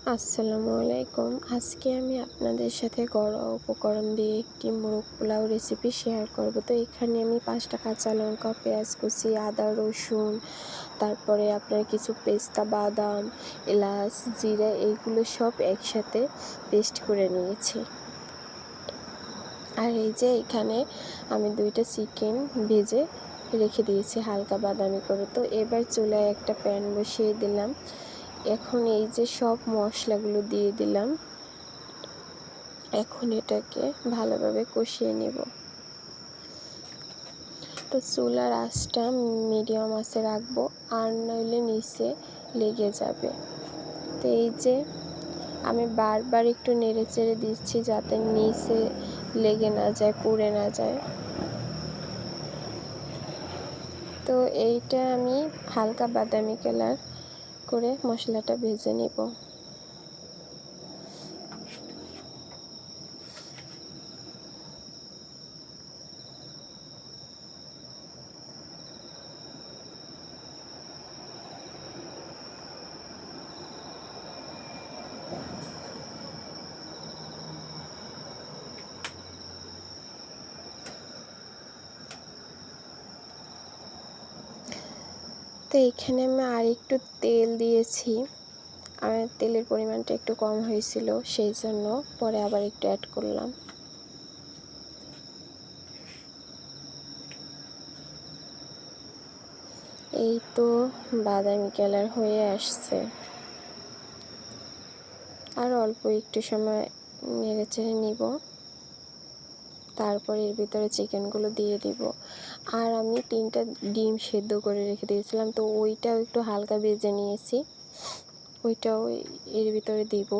আসসালামু আলাইকুম। আজকে আমি আপনাদের সাথে ঘরোয়া উপকরণ দিয়ে একটি মোরগ পোলাও রেসিপি শেয়ার করব। তো এখানে আমি পাঁচটা কাঁচা লঙ্কা, পেঁয়াজ কুচি, আদা, রসুন, তারপরে আপনার কিছু পেস্তা, বাদাম, এলাচ, জিরা, এইগুলো সব একসাথে পেস্ট করে নিয়েছি। আর এই যে এখানে আমি দুইটা চিকেন ভেজে রেখে দিয়েছি হালকা বাদামি করে। তো এবার চুলায় একটা প্যান বসিয়ে দিলাম। এখন এই যে সব মশলাগুলো দিয়ে দিলাম, এখন এটাকে ভালোভাবে কষিয়ে নেব। তো চুলার আঁচটা মিডিয়াম আঁচে রাখব, আর নইলে নিচে লেগে যাবে। তো এই যে আমি বারবার একটু নেড়ে চেড়ে দিচ্ছি যাতে নিচে লেগে না যায়, পুড়ে না যায়। তো এইটা আমি হালকা বাদামি কালার করে মশলাটা ভেজে নেব। তো এখানে আমি আর একটু তেল দিয়েছি। আমার তেলের পরিমাণটা একটু কম হয়েছিল, সেই জন্য পরে আবার একটু অ্যাড করলাম। এই তো বাদামি কালার হয়ে আসছে। আর অল্প একটু সময় নেড়ে চেড়ে নিব। তারপর এর ভিতরে চিকেনগুলো দিয়ে দিব। আর আমি তিনটা ডিম সেদ্ধ করে রেখে দিয়েছিলাম, তো ওইটাও একটু হালকা ভেজে নিয়েছি। ওইটাও এর ভিতরে দিব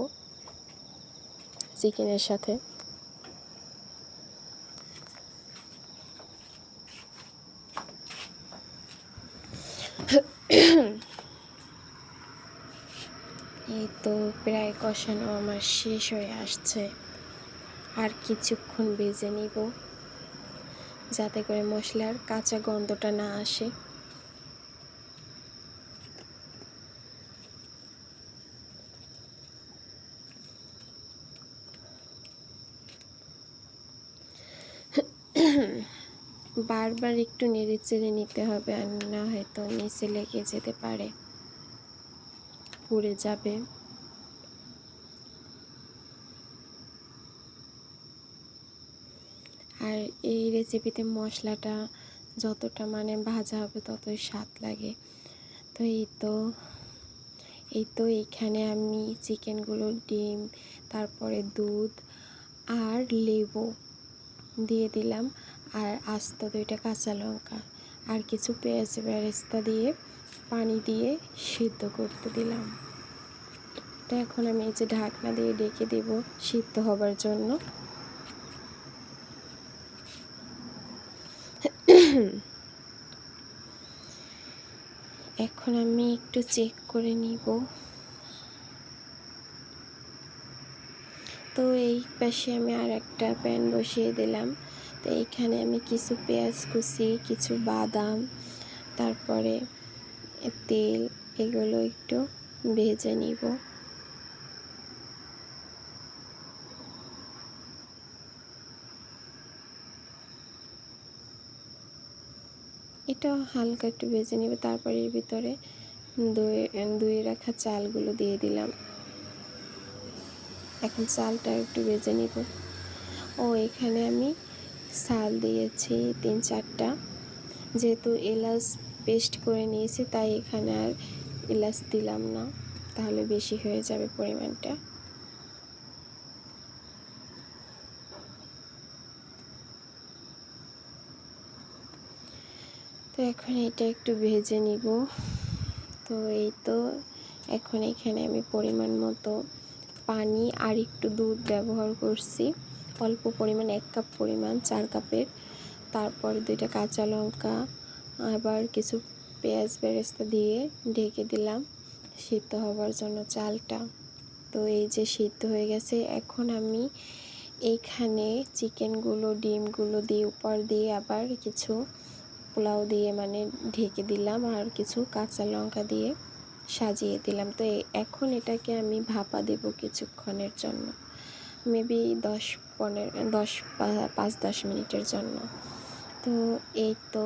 চিকেনের সাথে। এই তো প্রায় কষানো আমার শেষ হয়ে আসছে। আর কিছুক্ষণ বেজে নিব, যাতে করে মশলার কাঁচা গন্ধটা না আসে। বারবার একটু নেড়ে চেড়ে নিতে হবে আর না হয়তো নিচে লেগে যেতে পারে। পুড়ে যাবে। আর এই রেসিপিতে মশলাটা যতটা মানে ভাজা হবে ততই স্বাদ লাগে। তো এই তো এই তো এইখানে আমি চিকেনগুলো ডিম, তারপরে দুধ আর লেবু দিয়ে দিলাম। আর আস্ত দুইটা কাঁচা লঙ্কা আর কিছু পেঁয়াজ বেরেস্তা দিয়ে পানি দিয়ে সিদ্ধ করতে দিলাম। তো এখন আমি এই যে ঢাকনা দিয়ে ডেকে দেব সিদ্ধ হবার জন্য। এখন আমি একটু চেক করে নিব। তো এই পাশে আমি আর একটা প্যান বসিয়ে দিলাম। তো এইখানে আমি কিছু পেঁয়াজ কুচি, কিছু বাদাম, তারপরে তেল, এগুলো একটু ভেজে নিব। এটা হালকা একটু ভেজে নেবে, তারপরে এর ভিতরে দই দই রাখা চালগুলো দিয়ে দিলাম। এখন চালটা একটু ভেজে নিব। ও, এখানে আমি চাল দিয়েছি তিন চারটা। যেহেতু এলাচ পেস্ট করে নিয়েছি, তাই এখানে আর এলাচ দিলাম না। তাহলে বেশি হয়ে যাবে পরিমাণটা। তো এখন এটা একটু ভেজে নিব। তো এই তো এখন এখানে আমি পরিমাণ মতো পানি আর একটু দুধ ব্যবহার করছি। অল্প পরিমাণ, এক কাপ পরিমাণ, চার কাপের। তারপর দুইটা কাঁচা লঙ্কা, আবার কিছু পেঁয়াজ বেরেস্তা দিয়ে ঢেকে দিলাম সিদ্ধ হবার জন্য চালটা। তো এই যে সিদ্ধ হয়ে গেছে, এখন আমি এইখানে চিকেনগুলো, ডিমগুলো দিয়ে, উপর দিয়ে আবার কিছু পোলাও দিয়ে মানে ঢেকে দিলাম আর কিছু কাঁচা লঙ্কা দিয়ে সাজিয়ে দিলাম। তো এখন এটাকে আমি ভাপা দেব কিছুক্ষণের জন্য। মেবি দশ পনেরো, দশ পাঁচ দশ মিনিটের জন্য। তো এই তো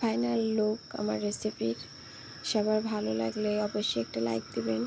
ফাইনাল লুক আমার রেসিপির সবার ভালো লাগলে অবশ্যই একটা লাইক দিবেন।